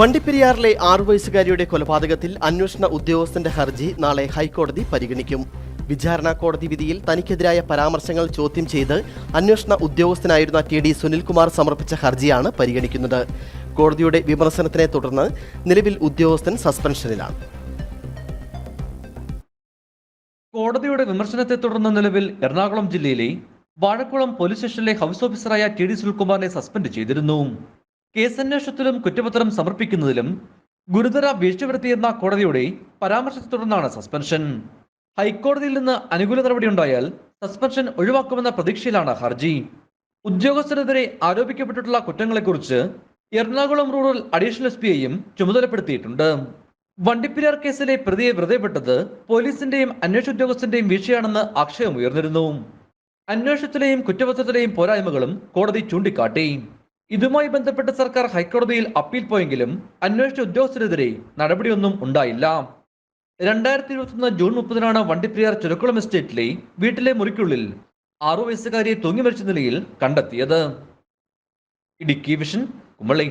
വണ്ടിപ്പെരിയാറിലെ ആറു വയസ്സുകാരിയുടെ കൊലപാതകത്തിൽ അന്വേഷണ ഉദ്യോഗസ്ഥന്റെ ഹർജി നാളെ ഹൈക്കോടതി പരിഗണിക്കും. വിചാരണ കോടതി വിധിയിൽ തനിക്കെതിരായ പരാമർശങ്ങൾ ചോദ്യം ചെയ്ത് അന്വേഷണ ഉദ്യോഗസ്ഥനായിരുന്ന ടി ഡി സുനിൽകുമാർ സമർപ്പിച്ച ഹർജിയാണ് പരിഗണിക്കുന്നത്. കോടതിയുടെ വിമർശനത്തിനെ തുടർന്ന് നിലവിൽ ഉദ്യോഗസ്ഥൻ സസ്പെൻഷനിലാണ്. കോടതിയുടെ വിമർശനത്തെ തുടർന്ന് നിലവിൽ എറണാകുളം ജില്ലയിലെ വാഴക്കുളം പോലീസ് സ്റ്റേഷനിലെ ഹൗസ് ഓഫീസറായ ടി ഡി സുനിൽകുമാറിനെ സസ്പെൻഡ് ചെയ്തിരുന്നു. കേസന്വേഷണത്തിലും കുറ്റപത്രം സമർപ്പിക്കുന്നതിലും ഗുരുതര വീഴ്ച വരുത്തിയെന്ന കോടതിയുടെ പരാമർശത്തെ തുടർന്നാണ് സസ്പെൻഷൻ. ഹൈക്കോടതിയിൽ നിന്ന് അനുകൂല നടപടി ഉണ്ടായാൽ സസ്പെൻഷൻ ഒഴിവാക്കുമെന്ന പ്രതീക്ഷയിലാണ് ഹർജി. ഉദ്യോഗസ്ഥരെതിരെ ആരോപിക്കപ്പെട്ടിട്ടുള്ള കുറ്റങ്ങളെക്കുറിച്ച് എറണാകുളം റൂറൽ അഡീഷണൽ എസ് പിയെയും ചുമതലപ്പെടുത്തിയിട്ടുണ്ട്. വണ്ടിപ്പിരാർ കേസിലെ പ്രതിയെ വെറുതെ വിട്ടത് പോലീസിന്റെയും അന്വേഷണ ഉദ്യോഗസ്ഥന്റെയും വീഴ്ചയാണെന്ന് ആക്ഷേപം ഉയർന്നിരുന്നു. അന്വേഷണത്തിലെയും കുറ്റപത്രത്തിലെയും പോരായ്മകളും കോടതി ചൂണ്ടിക്കാട്ടി. ഇതുമായി ബന്ധപ്പെട്ട് സർക്കാർ ഹൈക്കോടതിയിൽ അപ്പീൽ പോയെങ്കിലും അന്വേഷണ ഉദ്യോഗസ്ഥരെതിരെ നടപടിയൊന്നും ഉണ്ടായില്ല. രണ്ടായിരത്തി ഇരുപത്തൊന്ന് ജൂൺ മുപ്പതിനാണ് വണ്ടിപ്പെരിയാർ ചുരക്കുളം എസ്റ്റേറ്റിലെ വീട്ടിലെ മുറിക്കുള്ളിൽ ആറു വയസ്സുകാരിയെ തൂങ്ങി മരിച്ച നിലയിൽ കണ്ടെത്തിയത്. ഇടുക്കി വിഷൻ കുമളി.